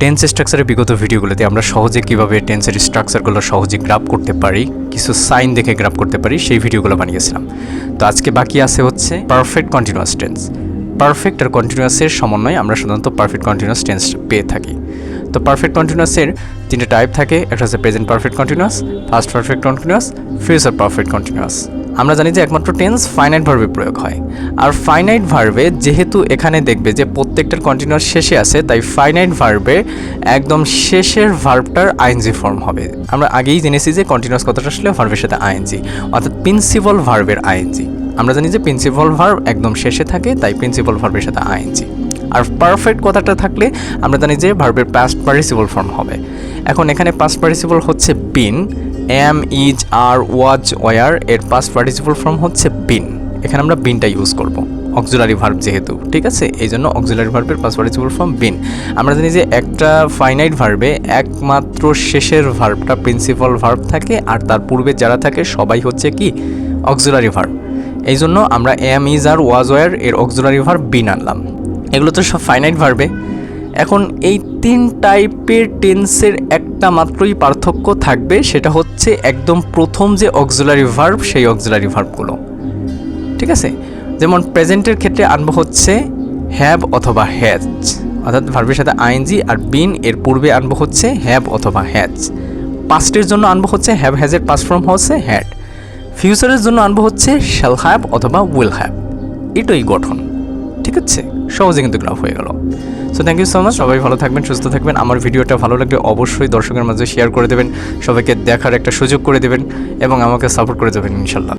Tense স্ট্রাকচারের বিগত ভিডিওগুলোতে আমরা সহজে কীভাবে টেন্সের স্ট্রাকচারগুলো সহজে গ্রাফ করতে পারি, কিছু সাইন দেখে গ্রাফ করতে পারি, সেই ভিডিওগুলো বানিয়েছিলাম। তো আজকে বাকি আছে হচ্ছে পারফেক্ট কন্টিনিউয়াস টেন্স পারফেক্ট আর কন্টিনিউয়াসের সমন্বয়ে আমরা সাধারণত পারফেক্ট কন্টিনিউয়াস টেন্স পেয়ে থাকি। তো পারফেক্ট কন্টিনিউয়াসের তিনটে টাইপ থাকে, একটা হচ্ছে present perfect continuous first perfect continuous future perfect continuous আমরা জানি যে একমাত্র টেন্স ফাইনাইট ভার্বে প্রয়োগ হয়। আর ফাইনাইট ভার্বে যেহেতু এখানে দেখবে যে প্রত্যেকটার কন্টিনিউয়াস শেষে আছে, তাই ফাইনাইট ভার্বে একদম শেষের ভার্বটার আইএনজি ফর্ম হবে। আমরা আগেই জেনেছি যে কন্টিনিউয়াস কথাটা আসলে ভার্বের সাথে আইএনজি অর্থাৎ প্রিন্সিপাল ভার্বের আইএনজি আমরা জানি যে প্রিন্সিপাল ভার্ব একদম শেষে থাকে, তাই প্রিন্সিপাল ভার্বের সাথে আইএনজি আর পারফেক্ট কথাটা থাকলে আমরা জানি যে ভার্বের পাস্ট পার্টিসিপল ফর্ম হবে। এখন এখানে পাস্ট পার্টিসিপল হচ্ছে been am is are was were এর পাস্ট পার্টিসিপল ফর্ম হচ্ছে বিন এখানে আমরা বিনটা ইউজ করব অক্সিলারি ভার্ব যেহেতু, ঠিক আছে? এই জন্য অক্সিলারি ভার্বের পাস্ট পার্টিসিপল ফর্ম বিন আমরা জানি যে একটা ফাইনাইট ভার্বে একমাত্র শেষের ভার্বটা প্রিন্সিপাল ভার্ব থাকে, আর তার পূর্বে যারা থাকে সবাই হচ্ছে কি? অক্সিলারি ভার্ব এই জন্য আমরা am is are was were এর অক্সিলারি ভার্ব বিন আনলাম। এগুলো তো সব ফাইনাইট ভার্বে এখন এই তিন টাইপের টেন্সের একটা মাত্রই পার্থক্য থাকবে, সেটা হচ্ছে একদম প্রথম যে অক্সিলারি ভার্ব সেই অক্সিলারি ভার্বগুলো ঠিক আছে? যেমন প্রেজেন্টের ক্ষেত্রে আনব হচ্ছে হ্যাভ অথবা হ্যাচ অর্থাৎ ভার্বের সাথে আইনজি আর বিন এর পূর্বে আনব হচ্ছে হ্যাভ অথবা হ্যাচ পাস্টের জন্য আনব হচ্ছে হ্যাভ হ্যাজের পাস্ট ফর্ম হচ্ছে হ্যাড ফিউচারের জন্য আনব হচ্ছে শ্যাল হ্যাভ অথবা উইল হ্যাভ এটাই গঠন। ঠিক আছে? সহজে কিন্তু গ্রাফ হয়ে গেল। So thank you so much সবাই ভালো থাকবেন, সুস্থ থাকবেন। আমার ভিডিওটা ভালো লাগলে অবশ্যই দর্শকের মাঝে শেয়ার করে দেবেন, সবাইকে দেখার একটা সুযোগ করে দেবেন এবং আমাকে সাপোর্ট করে দেবেন, ইনশাল্লাহ।